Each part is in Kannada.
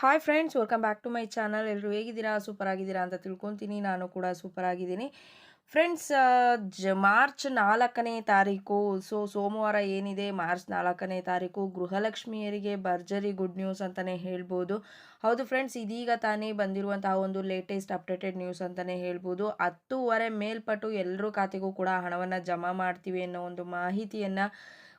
Hi friends welcome back to my channel ಎಲ್ಲರೂ ಹೇಗಿದ್ದೀರಾ? ಸೂಪರ್ ಆಗಿದ್ದೀರಾ ಅಂತ ತಿಳ್ಕೊತೀನಿ. ನಾನು ಕೂಡ ಸೂಪರ್ ಆಗಿದ್ದೀನಿ ಫ್ರೆಂಡ್ಸ್ ಜ ಮಾರ್ಚ್ ನಾಲ್ಕನೇ ತಾರೀಕು. ಸೊ ಸೋಮವಾರ ಏನಿದೆ? ಮಾರ್ಚ್ ನಾಲ್ಕನೇ ತಾರೀಕು. ಗೃಹಲಕ್ಷ್ಮಿಯರಿಗೆ ಭರ್ಜರಿ ಗುಡ್ ನ್ಯೂಸ್ ಅಂತಲೇ ಹೇಳ್ಬೋದು. ಹೌದು ಫ್ರೆಂಡ್ಸ್ ಇದೀಗ ತಾನೇ ಬಂದಿರುವಂತಹ ಒಂದು ಲೇಟೆಸ್ಟ್ ಅಪ್ಡೇಟೆಡ್ ನ್ಯೂಸ್ ಅಂತಲೇ ಹೇಳ್ಬೋದು. ಹತ್ತೂವರೆ ಮೇಲ್ಪಟ್ಟು ಎಲ್ಲರೂ ಖಾತೆಗೂ ಕೂಡ ಹಣವನ್ನು ಜಮಾ ಮಾಡ್ತೀವಿ ಅನ್ನೋ ಒಂದು ಮಾಹಿತಿಯನ್ನು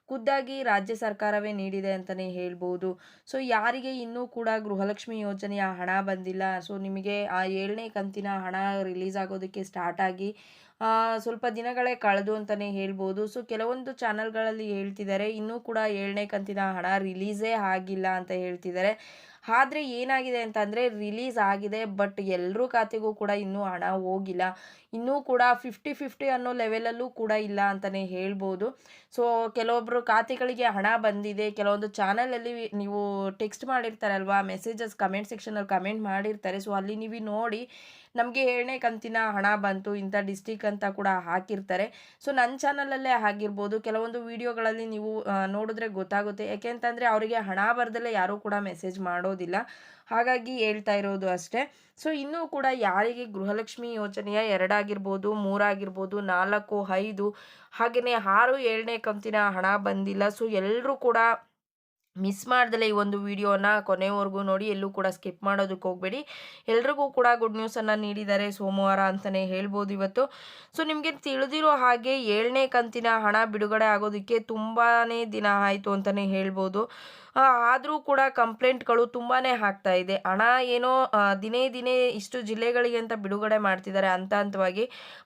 ಖುದ್ದಾಗಿ ರಾಜ್ಯ ಸರ್ಕಾರವೇ ನೀಡಿದೆ ಅಂತಲೇ ಹೇಳ್ಬೋದು. ಸೊ, ಯಾರಿಗೆ ಇನ್ನೂ ಕೂಡ ಗೃಹಲಕ್ಷ್ಮಿ ಯೋಜನೆಯ ಹಣ ಬಂದಿಲ್ಲ. ಸೊ, ನಿಮಗೆ ಆ ಏಳನೇ ಕಂತಿನ ಹಣ ರಿಲೀಸ್ ಆಗೋದಕ್ಕೆ ಸ್ಟಾರ್ಟ್ ಆಗಿ ಸ್ವಲ್ಪ ದಿನಗಳೇ ಕಳೆದು ಅಂತಲೇ ಹೇಳ್ಬೋದು. ಸೊ, ಕೆಲವೊಂದು ಚಾನಲ್ಗಳಲ್ಲಿ ಹೇಳ್ತಿದ್ದಾರೆ, ಇನ್ನೂ ಕೂಡ ಏಳನೇ ಕಂತಿನ ಹಣ ರಿಲೀಸೇ ಆಗಿಲ್ಲ ಅಂತ ಹೇಳ್ತಿದ್ದಾರೆ. ಆದರೆ ಏನಾಗಿದೆ ಅಂತಂದರೆ ರಿಲೀಸ್ ಆಗಿದೆ ಬಟ್ ಎಲ್ಲರೂ ಖಾತೆಗೂ ಕೂಡ ಇನ್ನೂ ಹಣ ಹೋಗಿಲ್ಲ. ಇನ್ನೂ ಕೂಡ ಫಿಫ್ಟಿ ಫಿಫ್ಟಿ ಅನ್ನೋ ಲೆವೆಲಲ್ಲೂ ಕೂಡ ಇಲ್ಲ ಅಂತಲೇ ಹೇಳ್ಬೋದು. ಸೊ ಕೆಲವೊಬ್ಬರು ಖಾತೆಗಳಿಗೆ ಹಣ ಬಂದಿದೆ, ಕೆಲವೊಂದು ಚಾನಲಲ್ಲಿ ನೀವು ಟೆಕ್ಸ್ಟ್ ಮಾಡಿರ್ತಾರಲ್ವಾ ಮೆಸೇಜಸ್ ಕಮೆಂಟ್ ಸೆಕ್ಷನಲ್ಲಿ ಕಮೆಂಟ್ ಮಾಡಿರ್ತಾರೆ. ಸೊ ಅಲ್ಲಿ ನೀವು ನೋಡಿ ನಮಗೆ ಏಳನೇ ಕಂತಿನ ಹಣ ಬಂತು, ಇಂಥ ಡಿಸ್ಟಿಕ್ ಅಂತ ಕೂಡ ಹಾಕಿರ್ತಾರೆ. ಸೊ ನನ್ನ ಚಾನಲಲ್ಲೇ ಆಗಿರ್ಬೋದು, ಕೆಲವೊಂದು ವಿಡಿಯೋಗಳಲ್ಲಿ ನೀವು ನೋಡಿದ್ರೆ ಗೊತ್ತಾಗುತ್ತೆ. ಯಾಕೆಂತಂದರೆ ಅವರಿಗೆ ಹಣ ಬರ್ದಲ್ಲೇ ಯಾರೂ ಕೂಡ ಮೆಸೇಜ್ ಮಾಡೋದಿಲ್ಲ. ಹಾಗಾಗಿ ಹೇಳ್ತಾ ಇರೋದು ಅಷ್ಟೇ. ಸೊ ಇನ್ನೂ ಕೂಡ ಯಾರಿಗೆ ಗೃಹಲಕ್ಷ್ಮಿ ಯೋಜನೆಯ ಎರಡಾಗಿರ್ಬೋದು ಮೂರಾಗಿರ್ಬೋದು ನಾಲ್ಕು, ಐದು ಹಾಗೆಯೇ ಆರು ಏಳನೇ ಕಂತಿನ ಹಣ ಬಂದಿಲ್ಲ. ಸೊ ಎಲ್ಲರೂ ಕೂಡ ಮಿಸ್ ಮಾಡ್ದಲೆ ಈ ಒಂದು ವಿಡಿಯೋನ ಕೊನೆವರೆಗೂ ನೋಡಿ, ಎಲ್ಲೂ ಕೂಡ ಸ್ಕಿಪ್ ಮಾಡೋದಕ್ಕೆ ಹೋಗಬೇಡಿ. ಎಲ್ರಿಗೂ ಕೂಡ ಗುಡ್ ನ್ಯೂಸನ್ನು ನೀಡಿದ್ದಾರೆ ಸೋಮವಾರ ಅಂತಲೇ ಹೇಳ್ಬೋದು ಇವತ್ತು. ಸೊ, ನಿಮಗೆ ತಿಳಿದಿರೋ ಹಾಗೆ ಏಳನೇ ಕಂತಿನ ಹಣ ಬಿಡುಗಡೆ ಆಗೋದಕ್ಕೆ ತುಂಬಾ ದಿನ ಆಯಿತು ಅಂತಲೇ ಹೇಳ್ಬೋದು. ಆದರೂ ಕೂಡ ಕಂಪ್ಲೇಂಟ್ಗಳು ತುಂಬಾ ಆಗ್ತಾ ಇದೆ. ಹಣ ಏನೋ ದಿನೇ ದಿನೇ ಇಷ್ಟು ಜಿಲ್ಲೆಗಳಿಗೆ ಅಂತ ಬಿಡುಗಡೆ ಮಾಡ್ತಿದ್ದಾರೆ ಹಂತ ಹಂತವಾಗಿ.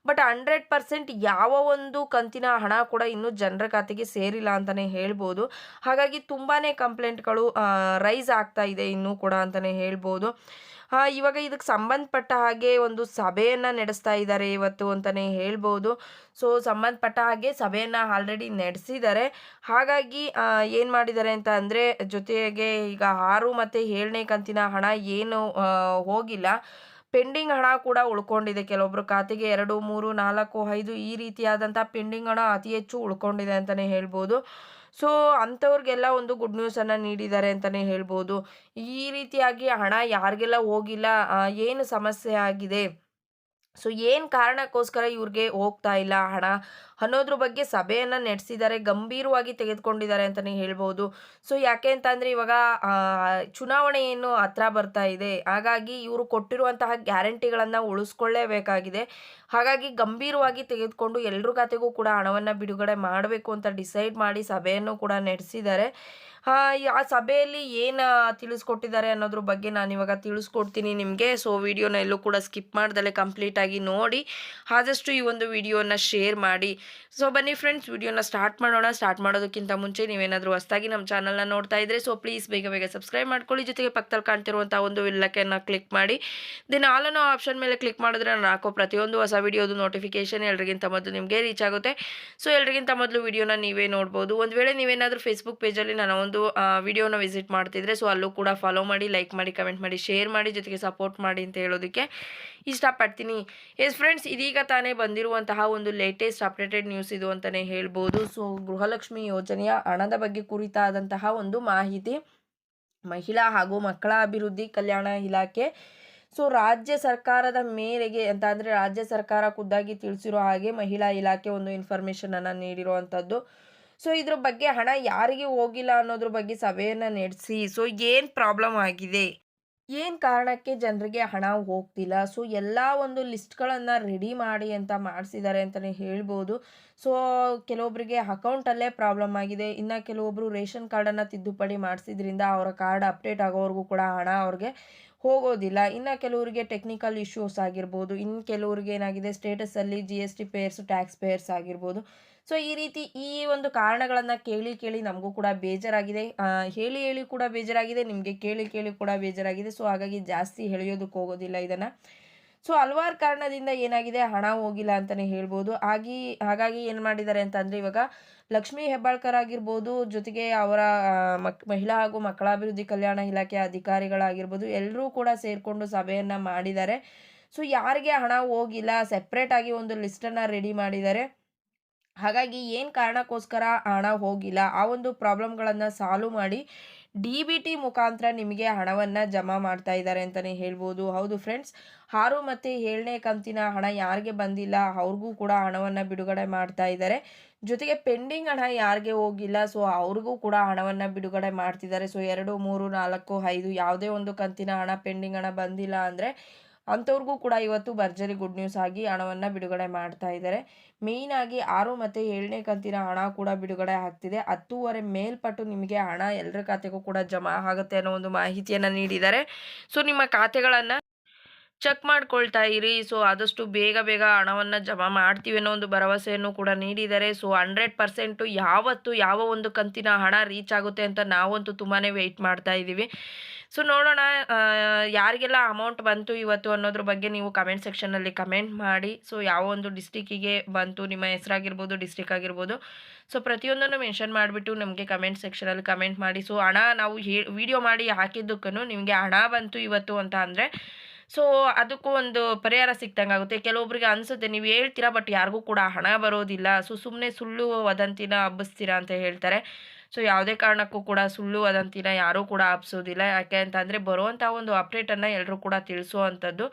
ಬಟ್ ಹಂಡ್ರೆಡ್ ಪರ್ಸೆಂಟ್ ಯಾವ ಒಂದು ಕಂತಿನ ಹಣ ಕೂಡ ಇನ್ನೂ ಜನರ ಖಾತೆಗೆ ಸೇರಿಲ್ಲ ಅಂತಲೇ ಹೇಳ್ಬೋದು. ಹಾಗಾಗಿ ತುಂಬಾ ಕಂಪ್ಲೇಂಟ್ಗಳು ರೈಸ್ ಆಗ್ತಾ ಇದೆ ಇನ್ನೂ ಕೂಡ ಅಂತಲೇ ಹೇಳ್ಬೋದು. ಇವಾಗ ಇದಕ್ಕೆ ಸಂಬಂಧಪಟ್ಟ ಹಾಗೆ ಒಂದು ಸಭೆಯನ್ನು ನಡೆಸ್ತಾ ಇದ್ದಾರೆ ಇವತ್ತು ಅಂತಲೇ ಹೇಳ್ಬೋದು. ಸೊ, ಸಂಬಂಧಪಟ್ಟ ಹಾಗೆ ಸಭೆಯನ್ನು ಆಲ್ರೆಡಿ ನಡೆಸಿದ್ದಾರೆ. ಹಾಗಾಗಿ ಏನು ಮಾಡಿದ್ದಾರೆ ಅಂತ ಅಂದರೆ, ಜೊತೆಗೆ ಈಗ ಆರು ಮತ್ತು ಏಳನೇ ಕಂತಿನ ಹಣ ಏನು ಹೋಗಿಲ್ಲ. ಪೆಂಡಿಂಗ್ ಹಣ ಕೂಡ ಉಳ್ಕೊಂಡಿದೆ. ಕೆಲವೊಬ್ಬರು ಖಾತೆಗೆ ಎರಡು, ಮೂರು, ನಾಲ್ಕು, ಐದು ಈ ರೀತಿಯಾದಂಥ ಪೆಂಡಿಂಗ್ ಹಣ ಅತಿ ಹೆಚ್ಚು ಉಳ್ಕೊಂಡಿದೆ ಅಂತಲೇ ಹೇಳ್ಬೋದು. ಸೊ ಅಂಥವ್ರಿಗೆಲ್ಲ ಒಂದು ಗುಡ್ ನ್ಯೂಸನ್ನು ನೀಡಿದ್ದಾರೆ ಅಂತಲೇ ಹೇಳ್ಬೋದು. ಈ ರೀತಿಯಾಗಿ ಹಣ ಯಾರಿಗೆಲ್ಲ ಹೋಗಿಲ್ಲ ಏನು ಸಮಸ್ಯೆ ಆಗಿದೆ? ಸೊ ಏನು ಕಾರಣಕ್ಕೋಸ್ಕರ ಇವ್ರಿಗೆ ಹೋಗ್ತಾ ಇಲ್ಲ ಹಣ? ಅನ್ನೋದ್ರ ಬಗ್ಗೆ ಸಭೆಯನ್ನು ನಡೆಸಿದ್ದಾರೆ, ಗಂಭೀರವಾಗಿ ತೆಗೆದುಕೊಂಡಿದ್ದಾರೆ ಅಂತಲೇ ಹೇಳ್ಬೋದು. ಸೊ ಯಾಕೆ ಅಂತಂದರೆ ಇವಾಗ ಚುನಾವಣೆ ಏನು ಹತ್ರ ಬರ್ತಾ ಇದೆ. ಹಾಗಾಗಿ ಇವರು ಕೊಟ್ಟಿರುವಂತಹ ಗ್ಯಾರಂಟಿಗಳನ್ನು ಉಳಿಸ್ಕೊಳ್ಳೇಬೇಕಾಗಿದೆ. ಹಾಗಾಗಿ ಗಂಭೀರವಾಗಿ ತೆಗೆದುಕೊಂಡು ಎಲ್ಲರ ಖಾತೆಗೂ ಕೂಡ ಹಣವನ್ನು ಬಿಡುಗಡೆ ಮಾಡಬೇಕು ಅಂತ ಡಿಸೈಡ್ ಮಾಡಿ ಸಭೆಯನ್ನು ಕೂಡ ನಡೆಸಿದ್ದಾರೆ. ಆ ಸಭೆಯಲ್ಲಿ ಏನು ತಿಳಿಸ್ಕೊಟ್ಟಿದ್ದಾರೆ ಅನ್ನೋದ್ರ ಬಗ್ಗೆ ನಾನು ಇವಾಗ ತಿಳಿಸ್ಕೊಡ್ತೀನಿ ನಿಮಗೆ. ಸೊ ವಿಡಿಯೋನ ಎಲ್ಲೂ ಕೂಡ ಸ್ಕಿಪ್ ಮಾಡ್ದಲೆ ಕಂಪ್ಲೀಟಾಗಿ ನೋಡಿ. ಆದಷ್ಟು ಈ ಒಂದು ವಿಡಿಯೋನ ಶೇರ್ ಮಾಡಿ. ಸೊ ಬನ್ನಿ ಫ್ರೆಂಡ್ಸ್ ವಿಡಿಯೋನ ಸ್ಟಾರ್ಟ್ ಮಾಡೋಣ. ಸ್ಟಾರ್ಟ್ ಮಾಡೋದಕ್ಕಿಂತ ಮುಂಚೆ ನೀವೇನಾದರೂ ಹೊಸ್ದಾಗಿ ನಮ್ಮ ಚಾನಲ್ನ ನೋಡ್ತಾ ಇದ್ದರೆ ಸೊ ಪ್ಲೀಸ್ ಬೇಗ ಬೇಗ ಸಬ್ಸ್ಕ್ರೈಬ್ ಮಾಡ್ಕೊಳ್ಳಿ. ಜೊತೆಗೆ ಪಕ್ಕದಲ್ಲಿ ಕಾಣ್ತಿರುವಂಥ ಒಂದು ವಿಲ್ಲಕೆಯನ್ನು ಕ್ಲಿಕ್ ಮಾಡಿ. ದೆನ್ ಆಲ್ ಆಪ್ಷನ್ ಮೇಲೆ ಕ್ಲಿಕ್ ಮಾಡಿದ್ರೆ ನಾನು ಹಾಕೋ ಪ್ರತಿಯೊಂದು ಹೊಸ ವಿಡಿಯೋದು ನೋಟಿಫಿಕೇಷನ್ ಎಲ್ರಿಗಿಂತ ಮೊದಲು ನಿಮಗೆ ರೀಚ್ ಆಗುತ್ತೆ. ಸೊ ಎಲ್ರಿಗಿಂತ ಮೊದಲು ವಿಡಿಯೋನ ನೀವೇ ನೋಡ್ಬೋದು. ಒಂದು ವೇಳೆ ನೀವೇನಾದರೂ ಫೇಸ್ಬುಕ್ ಪೇಜಲ್ಲಿ ನಾನು ಒಂದು ವಿಡಿಯೋನ ವಿಸಿಟ್ ಮಾಡ್ತಿದ್ರೆ ಸೊ ಅಲ್ಲೂ ಕೂಡ ಫಾಲೋ ಮಾಡಿ ಲೈಕ್ ಮಾಡಿ ಕಮೆಂಟ್ ಮಾಡಿ ಶೇರ್ ಮಾಡಿ, ಜೊತೆಗೆ ಸಪೋರ್ಟ್ ಮಾಡಿ ಅಂತ ಹೇಳೋದಕ್ಕೆ ಇಷ್ಟಪಡ್ತೀನಿ. ಎಸ್ ಫ್ರೆಂಡ್ಸ್ ಇದೀಗ ತಾನೇ ಬಂದಿರುವಂತಹ ಒಂದು ಲೇಟೆಸ್ಟ್ ಅಪ್ಡೇಟೆಡ್ ನ್ಯೂಸ್ ಇದು ಅಂತಲೇ ಹೇಳ್ಬೋದು. ಸೊ, ಗೃಹಲಕ್ಷ್ಮಿ ಯೋಜನೆಯ ಹಣದ ಬಗ್ಗೆ ಕುರಿತಾದಂತಹ ಒಂದು ಮಾಹಿತಿ ಮಹಿಳಾ ಹಾಗೂ ಮಕ್ಕಳ ಅಭಿವೃದ್ಧಿ ಕಲ್ಯಾಣ ಇಲಾಖೆ. ಸೊ, ರಾಜ್ಯ ಸರ್ಕಾರದ ಮೇರೆಗೆ ಅಂತ ಅಂದರೆ ರಾಜ್ಯ ಸರ್ಕಾರ ಖುದ್ದಾಗಿ ತಿಳಿಸಿರೋ ಹಾಗೆ ಮಹಿಳಾ ಇಲಾಖೆ ಒಂದು ಇನ್ಫಾರ್ಮೇಷನನ್ನು ನೀಡಿರುವಂಥದ್ದು. ಸೊ, ಇದ್ರ ಬಗ್ಗೆ ಹಣ ಯಾರಿಗೆ ಹೋಗಿಲ್ಲ ಅನ್ನೋದ್ರ ಬಗ್ಗೆ ಸಭೆಯನ್ನು ನಡೆಸಿ. ಸೊ, ಏನು ಪ್ರಾಬ್ಲಮ್ ಆಗಿದೆ? ಏನು ಕಾರಣಕ್ಕೆ ಜನರಿಗೆ ಹಣ ಹೋಗ್ತಿಲ್ಲ? ಸೊ ಎಲ್ಲ ಒಂದು ಲಿಸ್ಟ್ಗಳನ್ನು ರೆಡಿ ಮಾಡಿ ಅಂತ ಮಾಡಿಸಿದ್ದಾರೆ ಅಂತಲೇ ಹೇಳ್ಬೋದು. ಸೊ ಕೆಲವೊಬ್ಬರಿಗೆ ಅಕೌಂಟಲ್ಲೇ ಪ್ರಾಬ್ಲಮ್ ಆಗಿದೆ. ಇನ್ನು ಕೆಲವೊಬ್ಬರು ರೇಷನ್ ಕಾರ್ಡನ್ನು ತಿದ್ದುಪಡಿ ಮಾಡಿಸಿದ್ರಿಂದ ಅವರ ಕಾರ್ಡ್ ಅಪ್ಡೇಟ್ ಆಗೋವರೆಗೂ ಕೂಡ ಹಣ ಅವ್ರಿಗೆ ಹೋಗೋದಿಲ್ಲ. ಇನ್ನು ಕೆಲವರಿಗೆ ಟೆಕ್ನಿಕಲ್ ಇಶ್ಯೂಸ್ ಆಗಿರ್ಬೋದು ಇನ್ನು ಕೆಲವ್ರಿಗೆ ಏನಾಗಿದೆ ಸ್ಟೇಟಸಲ್ಲಿ G S T payers tax payers ಆಗಿರ್ಬೋದು. ಸೊ ಈ ರೀತಿ ಈ ಒಂದು ಕಾರಣಗಳನ್ನು ಕೇಳಿ ಕೇಳಿ ನಮಗೂ ಕೂಡ ಬೇಜಾರಾಗಿದೆ. ಹೇಳಿ ಹೇಳಿ ಕೂಡ ಬೇಜಾರಾಗಿದೆ, ನಿಮಗೆ ಕೇಳಿ ಕೇಳಿ ಕೂಡ ಬೇಜಾರಾಗಿದೆ. ಸೊ ಹಾಗಾಗಿ ಜಾಸ್ತಿ ಹೇಳಿಯೋದಕ್ಕೆ ಹೋಗೋದಿಲ್ಲ ಇದನ್ನು. ಸೊ ಹಲವಾರು ಕಾರಣದಿಂದ ಏನಾಗಿದೆ? ಹಣ ಹೋಗಿಲ್ಲ ಅಂತಲೇ ಹೇಳ್ಬೋದು. ಆಗಿ ಹಾಗಾಗಿ ಏನು ಮಾಡಿದ್ದಾರೆ ಅಂತಂದರೆ ಇವಾಗ ಲಕ್ಷ್ಮೀ ಹೆಬ್ಬಾಳ್ಕರ್ ಆಗಿರ್ಬೋದು, ಜೊತೆಗೆ ಅವರ ಮಕ್, ಮಹಿಳಾ ಹಾಗೂ ಮಕ್ಕಳ ಅಭಿವೃದ್ಧಿ ಕಲ್ಯಾಣ ಇಲಾಖೆ ಅಧಿಕಾರಿಗಳಾಗಿರ್ಬೋದು ಎಲ್ಲರೂ ಕೂಡ ಸೇರಿಕೊಂಡು ಸಭೆಯನ್ನು ಮಾಡಿದ್ದಾರೆ. ಸೊ ಯಾರಿಗೆ ಹಣ ಹೋಗಿಲ್ಲ? ಸೆಪ್ರೇಟಾಗಿ ಒಂದು ಲಿಸ್ಟನ್ನು ರೆಡಿ ಮಾಡಿದ್ದಾರೆ. ಹಾಗಾಗಿ ಏನು ಕಾರಣಕ್ಕೋಸ್ಕರ ಹಣ ಹೋಗಿಲ್ಲ? ಆ ಒಂದು ಪ್ರಾಬ್ಲಮ್ಗಳನ್ನು ಸಾಲ್ವ್ ಮಾಡಿ ಡಿ ಬಿ ಟಿ ಮುಖಾಂತರ ನಿಮಗೆ ಹಣವನ್ನು ಜಮಾ ಮಾಡ್ತಾ ಇದ್ದಾರೆ ಅಂತಲೇ ಹೇಳ್ಬೋದು. ಹೌದು ಫ್ರೆಂಡ್ಸ್ ಆರು ಮತ್ತು ಏಳನೇ ಕಂತಿನ ಹಣ ಯಾರಿಗೆ ಬಂದಿಲ್ಲ, ಅವ್ರಿಗೂ ಕೂಡ ಹಣವನ್ನು ಬಿಡುಗಡೆ ಮಾಡ್ತಾ ಇದ್ದಾರೆ. ಜೊತೆಗೆ ಪೆಂಡಿಂಗ್ ಹಣ ಯಾರಿಗೆ ಹೋಗಿಲ್ಲ ಸೊ ಅವ್ರಿಗೂ ಕೂಡ ಹಣವನ್ನು ಬಿಡುಗಡೆ ಮಾಡ್ತಿದ್ದಾರೆ. ಸೊ ಎರಡು, ಮೂರು, ನಾಲ್ಕು, ಐದು ಯಾವುದೇ ಒಂದು ಕಂತಿನ ಹಣ ಪೆಂಡಿಂಗ್ ಹಣ ಬಂದಿಲ್ಲ ಅಂದರೆ ಅಂಥವ್ರಿಗೂ ಕೂಡ ಇವತ್ತು ಭರ್ಜರಿ ಗುಡ್ ನ್ಯೂಸ್ ಆಗಿ ಹಣವನ್ನು ಬಿಡುಗಡೆ ಮಾಡ್ತಾ ಇದ್ದಾರೆ. ಮೇಯ್ನಾಗಿ ಆರು ಮತ್ತು ಏಳನೇ ಕಂತಿನ ಹಣ ಕೂಡ ಬಿಡುಗಡೆ ಆಗ್ತಿದೆ. ಹತ್ತೂವರೆ ಮೇಲ್ಪಟ್ಟು ನಿಮಗೆ ಹಣ ಎಲ್ಲರ ಖಾತೆಗೂ ಕೂಡ ಜಮಾ ಆಗುತ್ತೆ ಅನ್ನೋ ಒಂದು ಮಾಹಿತಿಯನ್ನು ನೀಡಿದ್ದಾರೆ. ಸೊ ನಿಮ್ಮ ಖಾತೆಗಳನ್ನು ಚೆಕ್ ಮಾಡ್ಕೊಳ್ತಾ ಇರಿ. ಸೊ ಆದಷ್ಟು ಬೇಗ ಬೇಗ ಹಣವನ್ನು ಜಮಾ ಮಾಡ್ತೀವಿ ಅನ್ನೋ ಒಂದು ಭರವಸೆಯನ್ನು ಕೂಡ ನೀಡಿದ್ದಾರೆ ಸೊ ಹಂಡ್ರೆಡ್ ಪರ್ಸೆಂಟು ಯಾವತ್ತು ಯಾವ ಒಂದು ಕಂತಿನ ಹಣ ರೀಚ್ ಆಗುತ್ತೆ ಅಂತ ನಾವಂತೂ ತುಂಬಾ ವೆಯ್ಟ್ ಮಾಡ್ತಾ ಇದ್ದೀವಿ. ಸೊ ನೋಡೋಣ ಯಾರಿಗೆಲ್ಲ ಅಮೌಂಟ್ ಬಂತು ಇವತ್ತು ಅನ್ನೋದ್ರ ಬಗ್ಗೆ ನೀವು ಕಮೆಂಟ್ ಸೆಕ್ಷನಲ್ಲಿ ಕಮೆಂಟ್ ಮಾಡಿ. ಸೊ ಯಾವ ಒಂದು ಡಿಸ್ಟಿಕ್ಕಿಗೆ ಬಂತು, ನಿಮ್ಮ ಹೆಸರಾಗಿರ್ಬೋದು ಡಿಸ್ಟಿಕ್ ಆಗಿರ್ಬೋದು. ಸೊ ಪ್ರತಿಯೊಂದನ್ನು ಮೆನ್ಷನ್ ಮಾಡಿಬಿಟ್ಟು ನಮಗೆ ಕಮೆಂಟ್ ಸೆಕ್ಷನಲ್ಲಿ ಕಮೆಂಟ್ ಮಾಡಿ. ಸೊ ಹಣ ನಾವು ಹೇ ವಿಡಿಯೋ ಮಾಡಿ ಹಾಕಿದ್ದಕ್ಕೂ ನಿಮಗೆ ಹಣ ಬಂತು ಇವತ್ತು ಅಂತ ಅಂದರೆ ಸೊ ಅದಕ್ಕೂ ಒಂದು ಪರಿಹಾರ ಸಿಕ್ತಂಗೆ ಆಗುತ್ತೆ ಕೆಲವೊಬ್ರಿಗೆ ಅನಿಸುತ್ತೆ, ನೀವು ಹೇಳ್ತೀರಾ ಬಟ್ ಯಾರಿಗೂ ಕೂಡ ಹಣ ಬರೋದಿಲ್ಲ. ಸೊ ಸುಮ್ಮನೆ ಸುಳ್ಳು ವದಂತಿನ ಹಬ್ಬಿಸ್ತೀರಾ ಅಂತ ಹೇಳ್ತಾರೆ. ಸೊ ಯಾವುದೇ ಕಾರಣಕ್ಕೂ ಕೂಡ ಸುಳ್ಳು ವದಂತಿನ ಯಾರೂ ಕೂಡ ಹಬ್ಸೋದಿಲ್ಲ. ಯಾಕೆ ಅಂತಂದರೆ ಬರುವಂಥ ಒಂದು ಅಪ್ಡೇಟನ್ನು ಎಲ್ಲರೂ ಕೂಡ ತಿಳಿಸುವಂಥದ್ದು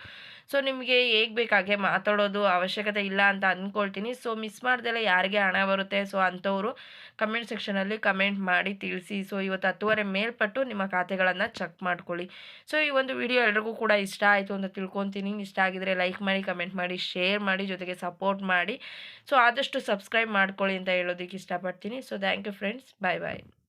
ಸೊ ನಿಮಗೆ ಹೇಗೆ ಬೇಕಾಗೆ ಮಾತಾಡೋದು ಅವಶ್ಯಕತೆ ಇಲ್ಲ ಅಂತ ಅಂದ್ಕೊಳ್ತೀನಿ ಸೊ ಮಿಸ್ ಮಾಡ್ದೆಲ್ಲ ಯಾರಿಗೆ ಹಣ ಬರುತ್ತೆ? ಸೊ ಅಂಥವರು ಕಮೆಂಟ್ ಸೆಕ್ಷನಲ್ಲಿ ಕಮೆಂಟ್ ಮಾಡಿ ತಿಳಿಸಿ. ಸೊ ಇವತ್ತು ಹತ್ತುವರೆ ಮೇಲ್ಪಟ್ಟು ನಿಮ್ಮ ಖಾತೆಗಳನ್ನು ಚೆಕ್ ಮಾಡ್ಕೊಳ್ಳಿ. ಸೊ ಈ ಒಂದು ವಿಡಿಯೋ ಎಲ್ರಿಗೂ ಕೂಡ ಇಷ್ಟ ಆಯಿತು ಅಂತ ತಿಳ್ಕೊತೀನಿ. ಇಷ್ಟ ಆಗಿದರೆ ಲೈಕ್ ಮಾಡಿ ಕಮೆಂಟ್ ಮಾಡಿ ಶೇರ್ ಮಾಡಿ, ಜೊತೆಗೆ ಸಪೋರ್ಟ್ ಮಾಡಿ. ಸೊ ಆದಷ್ಟು ಸಬ್ಸ್ಕ್ರೈಬ್ ಮಾಡ್ಕೊಳ್ಳಿ ಅಂತ ಹೇಳೋದಕ್ಕೆ ಇಷ್ಟಪಡ್ತೀನಿ. So thank you friends bye bye